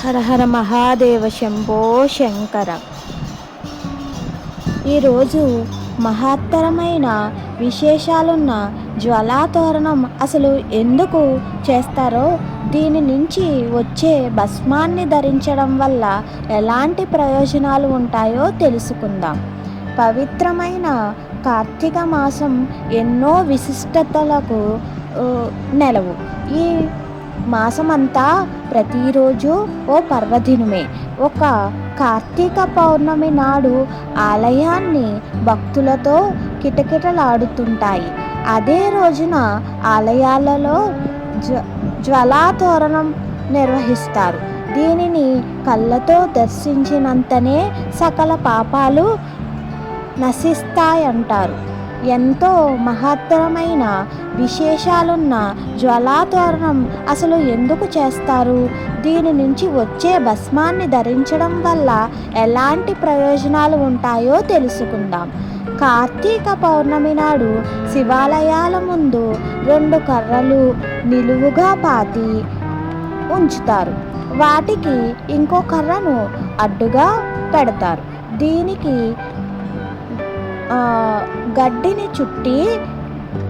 హర హర మహాదేవ శంభో శంకర. ఈరోజు మహత్తరమైన విశేషాలున్న జ్వలాతోరణం అసలు ఎందుకు చేస్తారో దీని నుంచి వచ్చే భస్మాన్ని ధరించడం వల్ల ఎలాంటి ప్రయోజనాలు ఉంటాయో తెలుసుకుందాం. పవిత్రమైన కార్తీక మాసం ఎన్నో విశిష్టతలకు నెలవు. ఈ మాసమంతా ప్రతిరోజు ఓ పర్వదినమే. ఒక కార్తీక పౌర్ణమి నాడు ఆలయాన్ని భక్తులతో కిటకిటలాడుతుంటాయి. అదే రోజున ఆలయాలలో జ్వ జ్వలాతోరణం నిర్వహిస్తారు. దీనిని కళ్ళతో దర్శించినంతనే సకల పాపాలు నశిస్తాయంటారు. ఎంతో మహత్తరమైన విశేషాలున్న జ్వలాతోరణం అసలు ఎందుకు చేస్తారు? దీని నుంచి వచ్చే భస్మాన్ని ధరించడం వల్ల ఎలాంటి ప్రయోజనాలు ఉంటాయో తెలుసుకుందాం. కార్తీక పౌర్ణమి నాడు శివాలయాల ముందు రెండు కర్రలు నిలువుగా పాతి ఉంచుతారు. వాటికి ఇంకో కర్రను అడ్డుగా పెడతారు. దీనికి గడ్డిని చుట్టి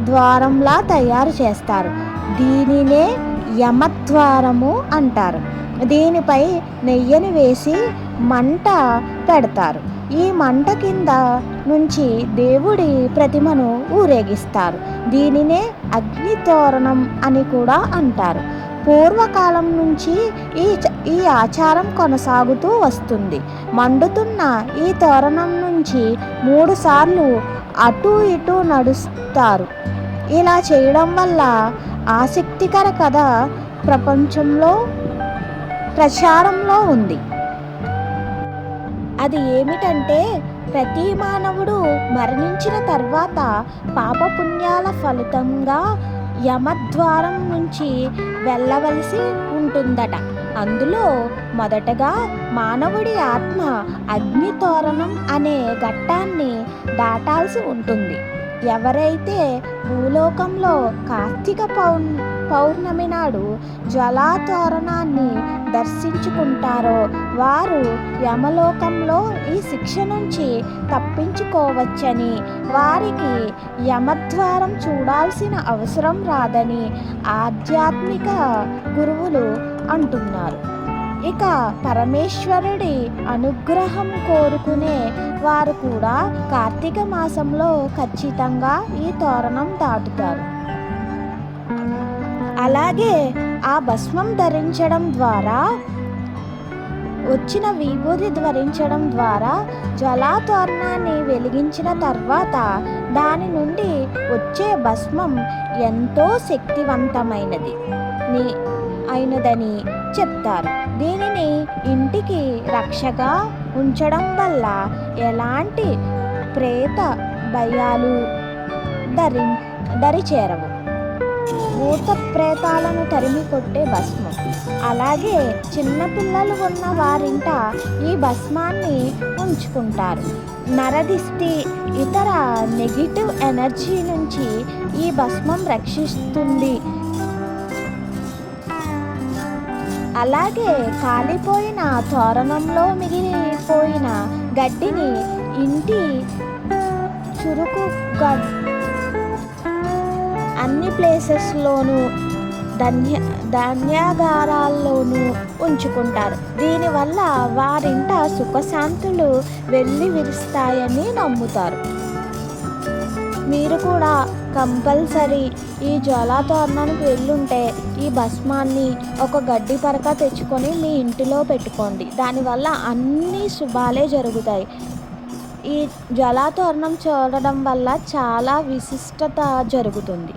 ద్వారంలా తయారు చేస్తారు. దీనినే యమద్వారము అంటారు. దీనిపై నెయ్యిని వేసి మంట పెడతారు. ఈ మంట కింద నుంచి దేవుడి ప్రతిమను ఊరేగిస్తారు. దీనినే అగ్ని తోరణం అని కూడా అంటారు. పూర్వకాలం నుంచి ఈ ఈ ఆచారం కొనసాగుతూ వస్తుంది. మండుతున్న ఈ తోరణం నుంచి మూడుసార్లు అటు ఇటు నడుస్తారు. ఇలా చేయడం వల్ల ఆసక్తికర కథ ప్రపంచంలో ప్రచారంలో ఉంది. అది ఏమిటంటే ప్రతి మానవుడు మరణించిన తర్వాత పాపపుణ్యాల ఫలితంగా యమద్వారం నుంచి వెళ్ళవలసి ఉంటుందట. అందులో మొదటగా మానవుడి ఆత్మ అగ్నితోరణం అనే ఘట్టాన్ని దాటాల్సి ఉంటుంది. ఎవరైతే భూలోకంలో కార్తీక పౌర్ పౌర్ణమి నాడు జ్వలాతోరణాన్ని దర్శించుకుంటారో వారు యమలోకంలో ఈ శిక్ష నుంచి తప్పించుకోవచ్చని వారికి యమద్వారం చూడాల్సిన అవసరం రాదని ఆధ్యాత్మిక గురువులు అంటున్నారు. ఇక పరమేశ్వరుడి అనుగ్రహం కోరుకునే వారు కూడా కార్తీక మాసంలో ఖచ్చితంగా ఈ తోరణం దాటుతారు. అలాగే ఆ భస్మం ధరించడం ద్వారా వచ్చిన విభూతి ధరించడం ద్వారా జలాతోరణాన్ని వెలిగించిన తర్వాత దాని నుండి వచ్చే భస్మం ఎంతో శక్తివంతమైనది. నీ అయినదని చెప్తారు. దీనిని ఇంటికి రక్షగా ఉంచడం వల్ల ఎలాంటి ప్రేత భయాలు దరి దరిచేరవు. భూత ప్రేతాలను తరిమి కొట్టే భస్మం. అలాగే చిన్నపిల్లలు ఉన్న వారింట ఈ భస్మాన్ని ఉంచుకుంటారు. నరదిష్టి ఇతర నెగిటివ్ ఎనర్జీ నుంచి ఈ భస్మం రక్షిస్తుంది. అలాగే కాలిపోయిన తోరణంలో మిగిలిపోయిన గడ్డిని ఇంటి చురుకు అన్ని ప్లేసెస్లోనూ ధన్య ధాన్యాగారాల్లోనూ ఉంచుకుంటారు. దీనివల్ల వారింట సుఖశాంతులు వెళ్ళి విరుస్తాయని నమ్ముతారు. మీరు కూడా కంపల్సరీ ఈ జ్వాలాతోరణానికి వెళ్ళుంటే ఈ భస్మాన్ని ఒక గడ్డి పరక తెచ్చుకొని మీ ఇంటిలో పెట్టుకోండి. దానివల్ల అన్ని శుభాలే జరుగుతాయి. ఈ జ్వలాతోరణం చూడడం వల్ల చాలా విశిష్టత జరుగుతుంది.